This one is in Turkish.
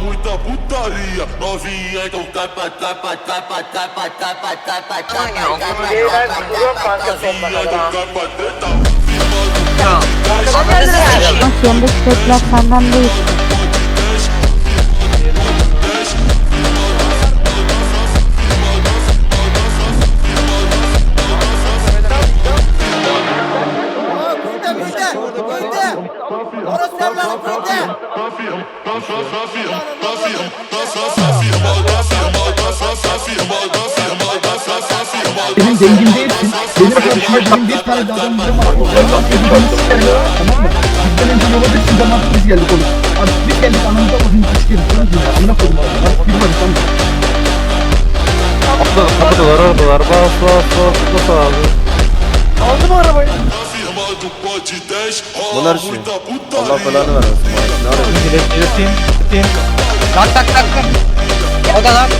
muita putaria. Novinha, então tapa, tapa, tapa, tapa, tapa, tapa, tapa. Novinha, então tapa, teta. Não, não, não. Né? Tapa, treta. Kendi istekler senden değil. Benim dengim değilsin. Benim karşıma benim bir tane de adam var. Tamam mı? Bizden önce yola düştü zaman biz geldik oğlum. Abi biz geldik anamıza bakın. Tamam mı? Amına koydum abi. Bak bir var tamam mı? Kapıdalar oradalar bas bas bas bas abi. Bunlar şey. muita Allah belanı vermesin. Ne arıyorsun? Diletim. Tak tak tak tak. O da lan.